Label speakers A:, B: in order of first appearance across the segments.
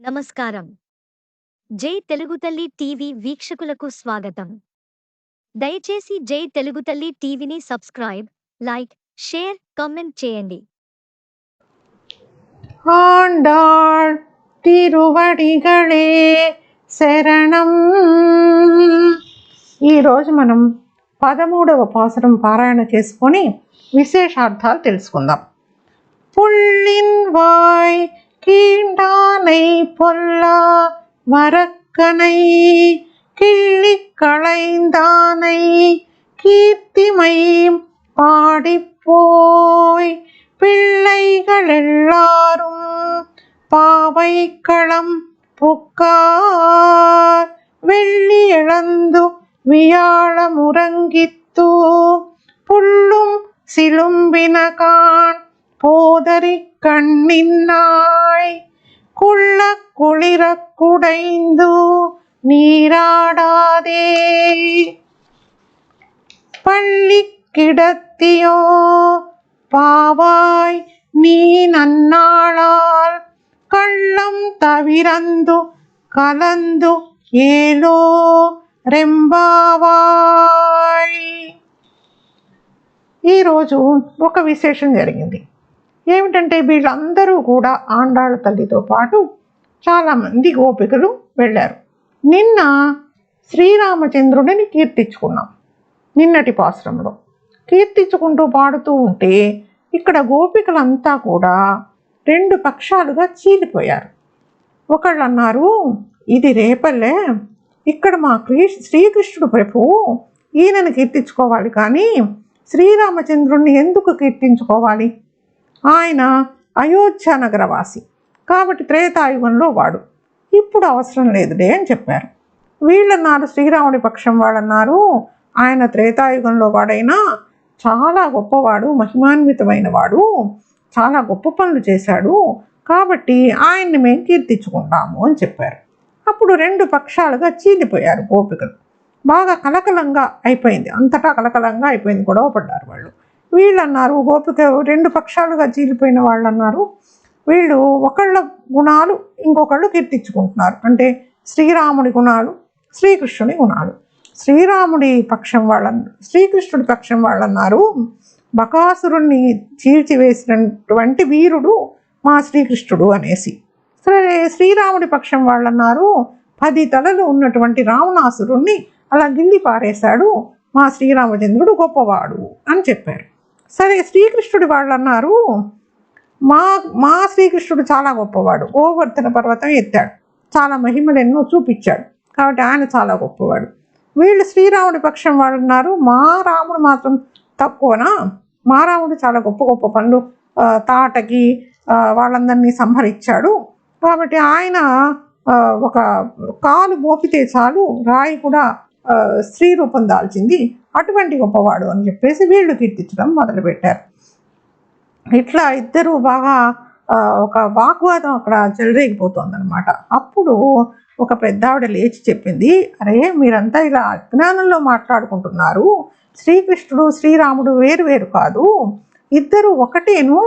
A: నమస్కారం జై తెలుగు తల్లి టీవీ వీక్షకులకు స్వాగతం దయచేసి జై తెలుగు తల్లి టీవీని సబ్స్క్రైబ్ లైక్ షేర్ కామెంట్ చేయండి
B: ஆண்டாள் తిరువడిగళే శరణం ఈరోజు మనం పదమూడవ పాసరం పారాయణ చేసుకొని విశేషార్థాలు తెలుసుకుందాం పుల్లిన్ వాయ్ கீண்டானை பொல்லா வரக்கனை கிள்ளி களைந்தானை கீர்த்திமை பாடிப்போய் பிள்ளைகள் எல்லாரும் பாவைக்களம் புக்கார். வெள்ளி இழந்து வியாழமுறங்கித்து புல்லும் சிலும்பினகான் போதறி கண்ணின்னாய் குள்ள குளிர குடைந்து நீராடாதே பள்ளி கிடத்தியோ பாவாய் நீ நன்னாளால் கள்ளம் தவிரந்து కలందు ఏలో రెంబావాయ్ ఈరోజు ఒక విశేషం జరిగింది ఏమిటంటే వీళ్ళందరూ కూడా ఆండాళ్ళ తల్లితో పాటు చాలామంది గోపికలు వెళ్ళారు. నిన్న శ్రీరామచంద్రుడిని కీర్తించుకున్నాం నిన్నటి పాశ్రంలో కీర్తించుకుంటూ పాడుతూ ఉంటే ఇక్కడ గోపికలంతా కూడా రెండు పక్షాలుగా చీలిపోయారు. ఒకళ్ళు అన్నారు ఇది రేపల్లే ఇక్కడ మా క్రీ శ్రీకృష్ణుడు ప్రభువు ఈయనను కీర్తించుకోవాలి కానీ శ్రీరామచంద్రుణ్ణి ఎందుకు కీర్తించుకోవాలి? ఆయన అయోధ్య నగరవాసి. కాబట్టి త్రేతాయుగంలో వాడు. ఇప్పుడు అవసరం లేదులే అని చెప్పారు. వీళ్ళన్నారు శ్రీరాముడి పక్షం వాడన్నారు ఆయన త్రేతాయుగంలో వాడైనా చాలా గొప్పవాడు మహిమాన్వితమైన వాడు చాలా గొప్ప పనులు చేశాడు. కాబట్టి ఆయన్ని మేము కీర్తించుకుంటాము అని చెప్పారు. అప్పుడు రెండు పక్షాలుగా చీలిపోయారు గోపికలు. బాగా కలకలంగా అయిపోయింది. అంతటా కలకలంగా అయిపోయింది గొడవ పడ్డారు వాళ్ళు. వీళ్ళు అన్నారు గోపిక రెండు పక్షాలుగా చీలిపోయిన వాళ్ళు అన్నారు వీళ్ళు ఒకళ్ళ గుణాలు ఇంకొకళ్ళు కీర్తించుకుంటున్నారు. అంటే శ్రీరాముడి గుణాలు శ్రీకృష్ణుని గుణాలు. శ్రీరాముడి పక్షం వాళ్ళ శ్రీకృష్ణుడి పక్షం వాళ్ళన్నారు. బకాసురుణ్ణి చీల్చివేసినటువంటి వీరుడు మా శ్రీకృష్ణుడు అనేసి. సరే శ్రీరాముడి పక్షం వాళ్ళన్నారు. పది తలలు ఉన్నటువంటి రావణాసురుణ్ణి అలా గిల్లి పారేశాడు మా శ్రీరామచంద్రుడు గొప్పవాడు అని చెప్పారు. సరే శ్రీకృష్ణుడి వాళ్ళు అన్నారు మా మా శ్రీకృష్ణుడు చాలా గొప్పవాడు. గోవర్ధన పర్వతం ఎత్తాడు. చాలా మహిమలు ఎన్నో చూపించాడు. కాబట్టి ఆయన చాలా గొప్పవాడు. వీళ్ళు శ్రీరాముడి పక్షం వాళ్ళు అన్నారు మా రాముడు మాత్రం తక్కువనా? మా రాముడు చాలా గొప్ప గొప్ప పనులు తాటకి వాళ్ళందరినీ సంహరించాడు. కాబట్టి ఆయన ఒక కాలు మోపితే చాలు రాయి కూడా స్త్రీ రూపం దాల్చింది. అటువంటి గొప్పవాడు అని చెప్పేసి వీళ్ళు కీర్తించడం మొదలుపెట్టారు. ఇట్లా ఇద్దరు బాగా ఒక వాగ్వాదం అక్కడ చెలరేగిపోతుందనమాట అప్పుడు ఒక పెద్ద ఆవిడ లేచి చెప్పింది అరే మీరంతా ఇలా అజ్ఞానంలో మాట్లాడుకుంటున్నారు. శ్రీకృష్ణుడు శ్రీరాముడు వేరు వేరు కాదు. ఇద్దరు ఒకటేను.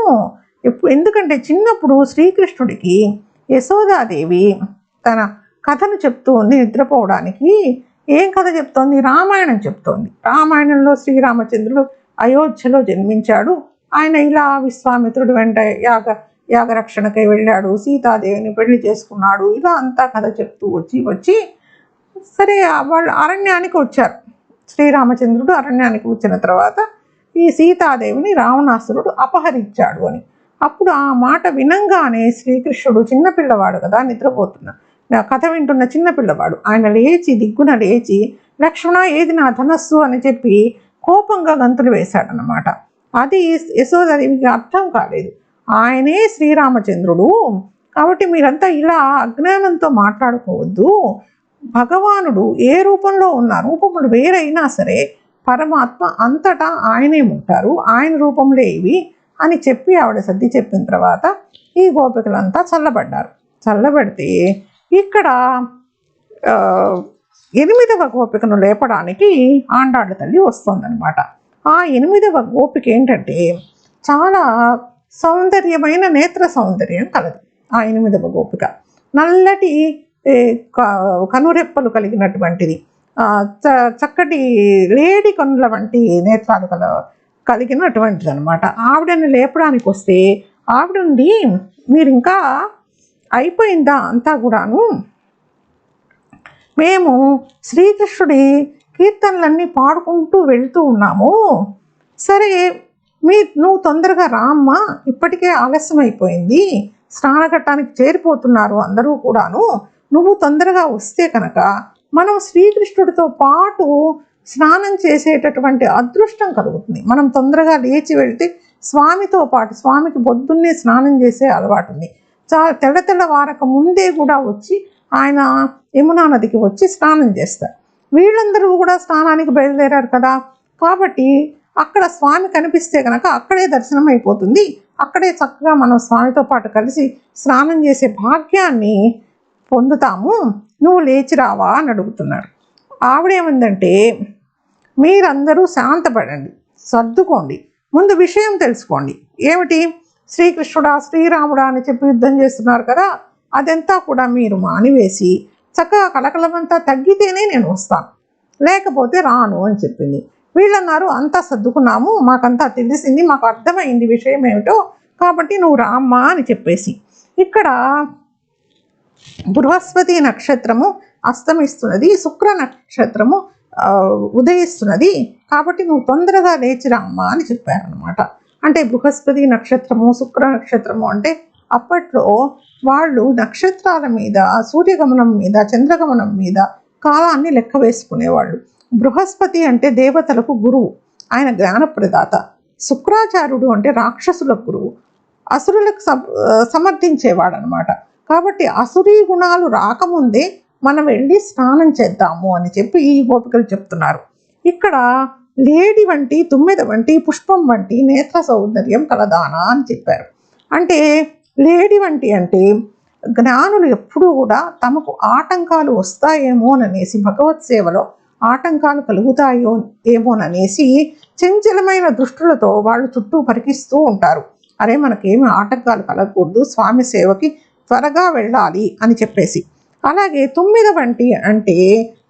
B: ఎప్పు- ఎందుకంటే చిన్నప్పుడు శ్రీకృష్ణుడికి యశోదాదేవి తన కథను చెప్తూ ఉంది నిద్రపోవడానికి ఏం కథ చెప్తోంది? రామాయణం చెప్తోంది. రామాయణంలో శ్రీరామచంద్రుడు అయోధ్యలో జన్మించాడు. ఆయన ఇలా విశ్వామిత్రుడు వెంట యాగ యాగరక్షణకై వెళ్ళాడు. సీతాదేవిని పెళ్ళి చేసుకున్నాడు. ఇలా అంతా కథ చెప్తూ వచ్చి వచ్చి సరే వాళ్ళు అరణ్యానికి వచ్చారు. శ్రీరామచంద్రుడు అరణ్యానికి వచ్చిన తర్వాత ఈ సీతాదేవిని రావణాసురుడు అపహరించాడు అని. అప్పుడు ఆ మాట వినంగానే శ్రీకృష్ణుడు చిన్నపిల్లవాడు కదా నిద్రపోతున్నాడు కథ వింటున్న చిన్నపిల్లవాడు ఆయన లేచి దిగ్గున లేచి లక్ష్మణ ఏది నా ధనస్సు? అని చెప్పి కోపంగా గంతులు వేశాడనమాట అది యశోదరికి అర్థం కాలేదు. ఆయనే శ్రీరామచంద్రుడు. కాబట్టి మీరంతా ఇలా అజ్ఞానంతో మాట్లాడుకోవద్దు. భగవానుడు ఏ రూపంలో ఉన్న రూపములు వేరైనా సరే పరమాత్మ అంతటా ఆయనే ఉంటారు. ఆయన రూపంలో ఇవి అని చెప్పి ఆవిడ సర్ది చెప్పిన తర్వాత ఈ గోపికలంతా చల్లబడ్డారు. చల్లబడితే ఇక్కడ ఎనిమిదవ గోపికను లేపడానికి ఆండాళ్ళ తల్లి వస్తుందన్నమాట. ఆ ఎనిమిదవ గోపిక ఏంటంటే చాలా సౌందర్యమైన నేత్ర సౌందర్యం కలదు ఆ ఎనిమిదవ గోపిక. నల్లటి క- కనురెప్పలు కలిగినటువంటిది చ- చక్కటి లేడి కనుల వంటి నేత్రాలు కల కలిగినటువంటిది అనమాట ఆవిడని లేపడానికి వస్తే ఆవిడ నుండి మీరు ఇంకా అయిపోయిందా అంతా కూడాను? మేము శ్రీకృష్ణుడి కీర్తనలన్నీ పాడుకుంటూ వెళ్తూ ఉన్నాము. సరే మీ నువ్వు తొందరగా రామ్మా. ఇప్పటికే ఆలస్యం అయిపోయింది స్నానఘట్టానికి చేరిపోతున్నారు అందరూ కూడాను. నువ్వు తొందరగా వస్తే కనుక మనం శ్రీకృష్ణుడితో పాటు స్నానం చేసేటటువంటి అదృష్టం కలుగుతుంది. మనం తొందరగా లేచి వెళ్తే స్వామితో పాటు స్వామికి పొద్దున్నే స్నానం చేసే అలవాటు ఉంది. చాలా తెల్ల తెల్ల వారక ముందే కూడా వచ్చి ఆయన యమునా నదికి వచ్చి స్నానం చేస్తారు. వీళ్ళందరూ కూడా స్నానానికి బయలుదేరారు కదా. కాబట్టి అక్కడ స్వామి కనిపిస్తే కనుక అక్కడే దర్శనం అయిపోతుంది. అక్కడే చక్కగా మనం స్వామితో పాటు కలిసి స్నానం చేసే భాగ్యాన్ని పొందుతాము. నువ్వు లేచి రావా అని అడుగుతున్నాడు ఆవిడేమందంటే మీరందరూ శాంతపడండి సర్దుకోండి. ముందు విషయం తెలుసుకోండి. ఏమిటి? శ్రీకృష్ణుడా శ్రీరాముడా అని చెప్పి యుద్ధం చేస్తున్నారు కదా అదంతా కూడా మీరు మానివేసి చక్కగా కలకలమంతా తగ్గితేనే నేను వస్తాను. లేకపోతే రాను అని చెప్పింది. వీళ్ళన్నారు అంతా సర్దుకున్నాము మాకంతా తెలిసింది మాకు అర్థమైంది విషయం ఏమిటో కాబట్టి నువ్వు రామ్మా అని చెప్పేసి. ఇక్కడ బృహస్పతి నక్షత్రము అస్తమిస్తున్నది శుక్ర నక్షత్రము ఉదయిస్తున్నది కాబట్టి నువ్వు తొందరగా లేచి రామ్మా అని చెప్పారనమాట అంటే బృహస్పతి నక్షత్రము శుక్ర నక్షత్రము అంటే అప్పట్లో వాళ్ళు నక్షత్రాల మీద సూర్యగమనం మీద చంద్రగమనం మీద కాలాన్ని లెక్క వేసుకునేవాళ్ళు. బృహస్పతి అంటే దేవతలకు గురువు ఆయన జ్ఞానప్రదాత. శుక్రాచార్యుడు అంటే రాక్షసుల గురువు. అసురులకు సమ- సమర్థించేవాడు అనమాట కాబట్టి అసురీ గుణాలు రాకముందే మనం వెళ్ళి స్నానం చేద్దాము అని చెప్పి ఈ గోపికలు చెప్తున్నారు. ఇక్కడ లేడి వంటి తుమ్మెద వంటి పుష్పం వంటి నేత్ర సౌందర్యం కలదానా అని చెప్పారు. అంటే లేడి వంటి అంటే జ్ఞానులు ఎప్పుడూ కూడా తమకు ఆటంకాలు వస్తాయేమోననేసి భగవత్ సేవలో ఆటంకాలు కలుగుతాయో ఏమోననేసి చంచలమైన దృష్టులతో వాళ్ళు చుట్టూ పరికిస్తూ ఉంటారు. అరే మనకేమి ఆటంకాలు కలగకూడదు స్వామి సేవకి త్వరగా వెళ్ళాలి అని చెప్పేసి. అలాగే తుమ్మిద వంటి అంటే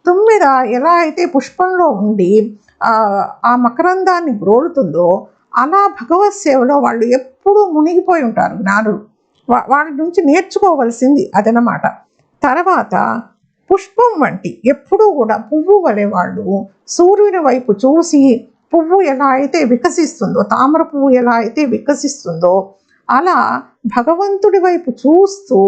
B: తుమ్మిద ఎలా అయితే పుష్పంలో ఉండి ఆ, మకరందాన్ని గ్రోలుతుందో అలా భగవత్ సేవలో వాళ్ళు ఎప్పుడూ మునిగిపోయి ఉంటారు జ్ఞానులు. వా- వాళ్ళ నుంచి నేర్చుకోవలసింది అదనమాట. తర్వాత పుష్పం వంటి ఎప్పుడూ కూడా పువ్వు వలె వాళ్ళు సూర్యుని వైపు చూసి పువ్వు ఎలా అయితే వికసిస్తుందో తామర పువ్వు ఎలా అయితే వికసిస్తుందో అలా భగవంతుడి వైపు చూస్తూ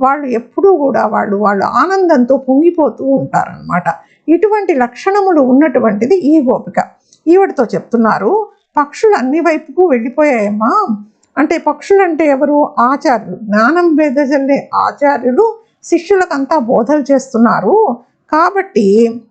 B: వాళ్ళు ఎప్పుడూ కూడా వాళ్ళు వాళ్ళు ఆనందంతో పొంగిపోతూ ఉంటారనమాట ఇటువంటి లక్షణములు ఉన్నటువంటిది ఈ గోపిక. ఈవిడతో చెప్తున్నారు పక్షులు అన్ని వైపుకు వెళ్ళిపోయాయమ్మా. అంటే పక్షులు అంటే ఎవరు? ఆచార్యులు. జ్ఞానం వెదజల్లే ఆచార్యులు శిష్యులకంతా బోధలు చేస్తున్నారు. కాబట్టి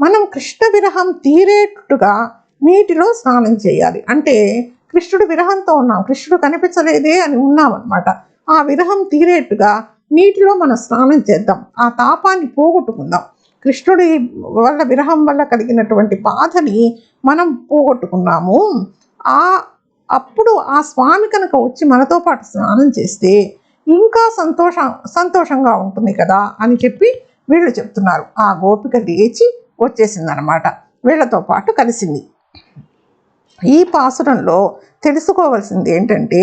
B: మనం కృష్ణ విరహం తీరేట్టుగా నీటిలో స్నానం చేయాలి. అంటే కృష్ణుడు విరహంతో ఉన్నాం. కృష్ణుడు కనిపించలేదే అని ఉన్నామన్నమాట. ఆ విరహం తీరేట్టుగా నీటిలో మనం స్నానం చేద్దాం. ఆ తాపాన్ని పోగొట్టుకుందాం. కృష్ణుడి వల్ల విరహం వల్ల కలిగినటువంటి బాధని మనం పోగొట్టుకున్నాము. ఆ అప్పుడు ఆ స్వామి కనుక వచ్చి మనతో పాటు స్నానం చేస్తే ఇంకా సంతోషం సంతోషంగా ఉంటుంది కదా అని చెప్పి వీళ్ళు చెప్తున్నారు. ఆ గోపిక లేచి వచ్చేసిందనమాట వీళ్ళతో పాటు కలిసింది. ఈ పాసురంలో తెలుసుకోవాల్సింది ఏంటంటే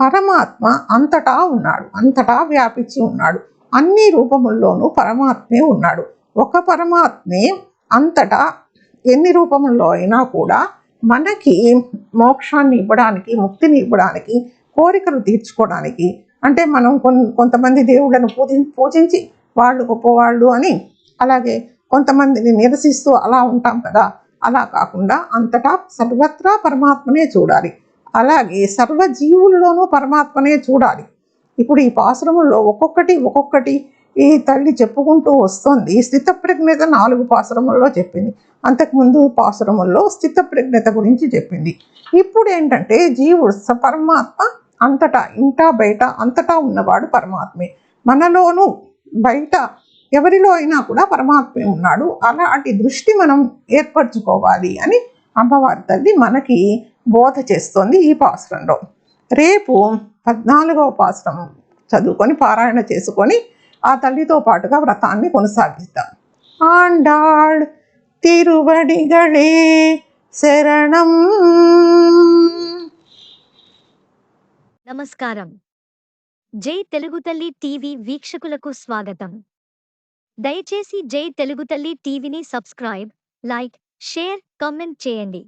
B: పరమాత్మ అంతటా ఉన్నాడు అంతటా వ్యాపించి ఉన్నాడు. అన్ని రూపముల్లోనూ పరమాత్మే ఉన్నాడు. ఒక పరమాత్మే అంతటా ఎన్ని రూపంలో అయినా కూడా మనకి మోక్షాన్ని ఇవ్వడానికి ముక్తిని ఇవ్వడానికి కోరికలు తీర్చుకోవడానికి అంటే మనం కొంతమంది దేవుళ్ళను పూజి పూజించి వాళ్ళు గొప్పవాళ్ళు అని అలాగే కొంతమందిని నిరసిస్తూ అలా ఉంటాం కదా అలా కాకుండా అంతటా సర్వత్రా పరమాత్మనే చూడాలి. అలాగే సర్వజీవుల్లోనూ పరమాత్మనే చూడాలి. ఇప్పుడు ఈ పాశ్రమంలో ఒక్కొక్కటి ఒక్కొక్కటి ఈ తల్లి చెప్పుకుంటూ వస్తుంది. స్థితప్రజ్ఞత నాలుగు పాసురముల్లో చెప్పింది. అంతకుముందు పాసురముల్లో స్థితప్రజ్ఞత గురించి చెప్పింది. ఇప్పుడు ఏంటంటే జీవుడు పరమాత్మ అంతటా ఇంటా బయట అంతటా ఉన్నవాడు పరమాత్మే. మనలోనూ బయట ఎవరిలో అయినా కూడా పరమాత్మే ఉన్నాడు. అలాంటి దృష్టి మనం ఏర్పరచుకోవాలి అని అమ్మవారి తల్లి మనకి బోధ చేస్తోంది ఈ పాసురంలో రేపు పద్నాలుగవ పాసురం చదువుకొని పారాయణ చేసుకొని ఆ తల్లితో పాటుగా వ్రతాన్ని కొనసాగిద్దాం. ఆండాళ్ తిరువడిగళే శరణం.
A: నమస్కారం. జై తెలుగు తల్లి టీవీ వీక్షకులకు స్వాగతం. దయచేసి జై తెలుగు తల్లి టీవీని సబ్స్క్రైబ్ లైక్ షేర్ కమెంట్ చేయండి.